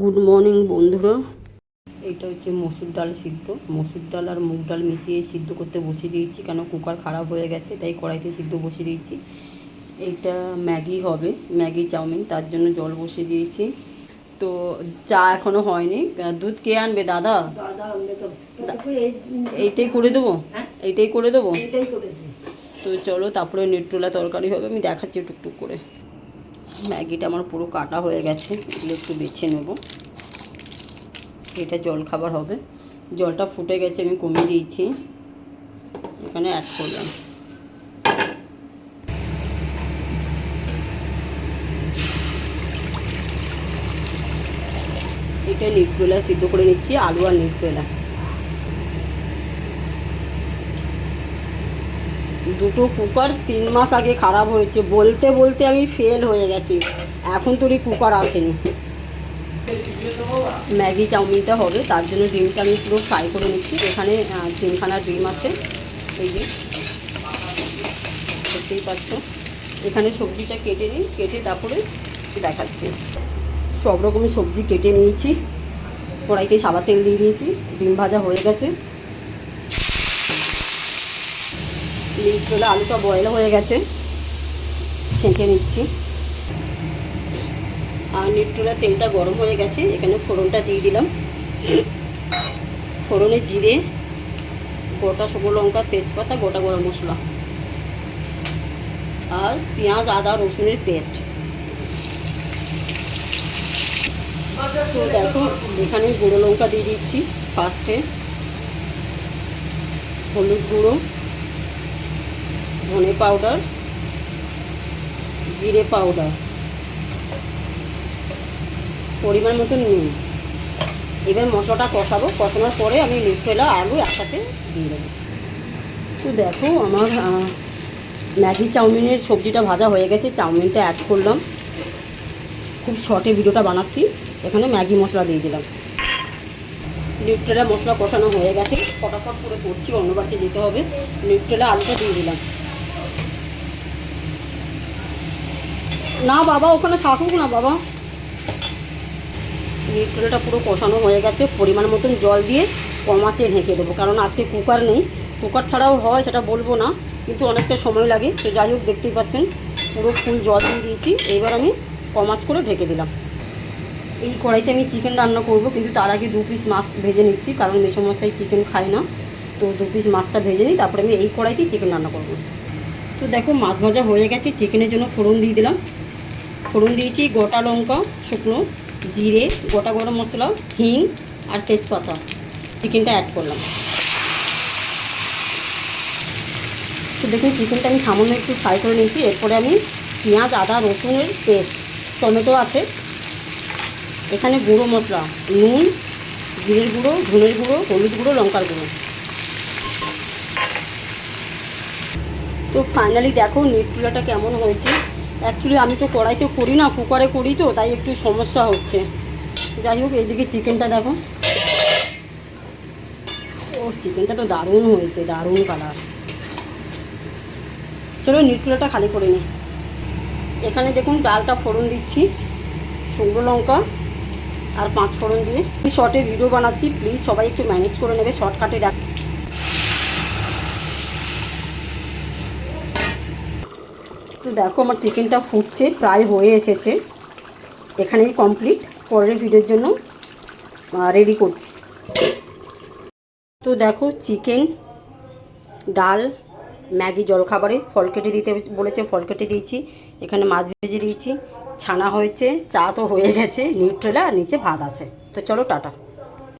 Good morning বন্ধুরা। এটা হচ্ছে মসুর ডাল সিদ্ধ। মসুর ডাল আর মুগ ডাল মিশিয়ে সিদ্ধ করতে বসিয়ে দিয়েছি কেন কুকার খারাপ হয়ে গেছে তাই কড়াইতে সিদ্ধ বসিয়ে দিয়েছি। এটা ম্যাগি হবে ম্যাগি চাউমিন তার জন্য জল বসিয়ে দিয়েছি। তো চা এখনও হয়নি। দুধ কে আনবে দাদা? দাদা আনবে তো। তারপরে এই এইটাই করে দেবো? হ্যাঁ? এইটাই করে দেবো? এইটাই করে দিই তো চলো তারপরে নেট্রোলা তরকারি হবে আমি দেখাচ্ছি টুকটুক করে। ম্যাগিটা আমার পুরো কাটা হয়ে গেছে, এগুলো একটু বেছে নেব। এটা জল খাবার হবে। জলটা ফুটে গেছে, আমি কমিয়ে দিয়েছি। এখানে অ্যাড করলাম। এটা নিউট্রেলা সিদ্ধ করে নিচ্ছি, আলু আর নিউট্রেলা। দুটো কুকার তিন মাস আগে খারাপ হয়েছে। বলতে বলতে আমি ফেল হয়ে গেছি। এখন তোরই কুকার আসেনি। ম্যাগি চাউমিনটা হবে, তার জন্য ডিমটা আমি পুরো ফ্রাই করে নিচ্ছি। এখানে তিনখানা ডিম আছে। এই যে, দেখতেই পাচ্ছ। এখানে সবজিটা কেটে নিই, কেটে তারপরে দেখাচ্ছি। সব রকমের সবজি কেটে নিয়েছি। কড়াইতে সাদা তেল দিয়ে দিয়েছি। ডিম ভাজা হয়ে গেছে। নিউট্রেলা আলুটা বয়েল হয়ে গেছে। ছেঁকে নিচ্ছি। আর নিউট্রেলা তেলটা গরম হয়ে গেছে, এখানে ফোড়নটা দিয়ে দিলাম। ফোড়নে জিরে, গোটা শুকনো লঙ্কা, তেজপাতা, গোটা গরম মশলা। আর পেঁয়াজ, আদা, রসুনের পেস্ট। তো দেখো, এখানে গুঁড়ো লঙ্কা দিয়ে দিচ্ছি ফার্স্টে হলুদ গুঁড়ো। ধনে পাউডার জিরে পাউডার পরিমাণ মতো নুন। এবার মশলাটা কষাবো, কষানোর পরে আমি নিউট্রেলা আলু একসাথে দিয়ে দেবো। তো দেখো আমার ম্যাগি চাউমিনের সবজিটা ভাজা হয়ে গেছে, চাউমিনটা অ্যাড করলাম। খুব শর্টে ভিডিওটা বানাচ্ছি, এখানে ম্যাগি মশলা দিয়ে দিলাম। নিউট্রেলা মশলা কষানো হয়ে গেছে, ফটাফট করে করছি, অন্য বাড়িতে যেতে হবে। নিউট্রেলা আলুটা দিয়ে দিলাম। না, বাবা, ওখানে থাকুক না, বাবা। নিউট্রেলটা পুরো কষানো হয়ে গেছে। পরিমাণ মতন জল দিয়ে কম আঁচে ঢেকে দেবো। কারণ আজকে কুকার নেই। কুকার ছাড়াও হয়, সেটা বলব না। কিন্তু অনেকটা সময় লাগে। তো যাই হোক, দেখতেই পাচ্ছেন, পুরো ফুল জল দিয়ে দিয়েছি। এইবার আমি কম আঁচ করে ঢেকে দিলাম। এই কড়াইতে আমি চিকেন রান্না করব। কিন্তু তার আগে দু পিস মাছ ভেজে নিচ্ছি। কারণ মেসমশাই চিকেন খায় না। তো দু পিস মাছটা ভেজে নিই। তারপরে আমি এই কড়াইতেই চিকেন রান্না করব। তো দেখো, মাছ ভাজা হয়ে গেছে। চিকেনের জন্য ফোড়ন দিয়ে দিলাম। ফোড়ন দিয়েছি গোটা লঙ্কা, শুকনো, জিরে, গোটা গরম মশলা, হিং আর তেজপাতা। চিকেনটা অ্যাড করলাম। তো দেখুন, চিকেনটা আমি সামান্য একটু ফ্রাই করে নিয়েছি। এরপরে আমি পেঁয়াজ, আদা, রসুনের পেস্ট টমেটো আছে। এখানে গুঁড়ো মশলা, নুন, জিরের গুঁড়ো, ধনের গুঁড়ো, হলুদ গুঁড়ো, লঙ্কার গুঁড়ো। তো ফাইনালি দেখো নিউট্রিলাটা কেমন হয়েছে। অ্যাকচুয়ালি আমি তো কড়াইতে করি না, কুকারে করি তো, তাই একটু সমস্যা হচ্ছে। যাই হোক, এইদিকে চিকেনটা দেখো। ও চিকেনটা তো দারুণ হয়েছে, দারুণ কালার চলো, নিউট্রিলাটা খালি করে নিই এখানে দেখুন, ডালটা ফোড়ন দিচ্ছি, শুকনো লঙ্কা আর পাঁচ ফোড়ন দিয়ে। শর্টে ভিডিও বানাচ্ছি প্লিজ সবাই একটু ম্যানেজ করে নেবে শর্টকাটে দেখ তো দেখো, আমার চিকেনটা ফুটছে, প্রায় হয়ে এসেছে। এখানেই কমপ্লিট পরের ভিডিওর জন্য রেডি করছি। তো দেখো চিকেন ডাল, ম্যাগি জলখাবারে, ফল কেটে দিতে বলেছে, ফল কেটে দিয়েছি। এখানে মাছ ভেজে দিয়েছি। ছানা হয়েছে, চা তো হয়ে গেছে, নিউট্রেলা, আর নিচে ভাত আছে। তো চলো, টাটা।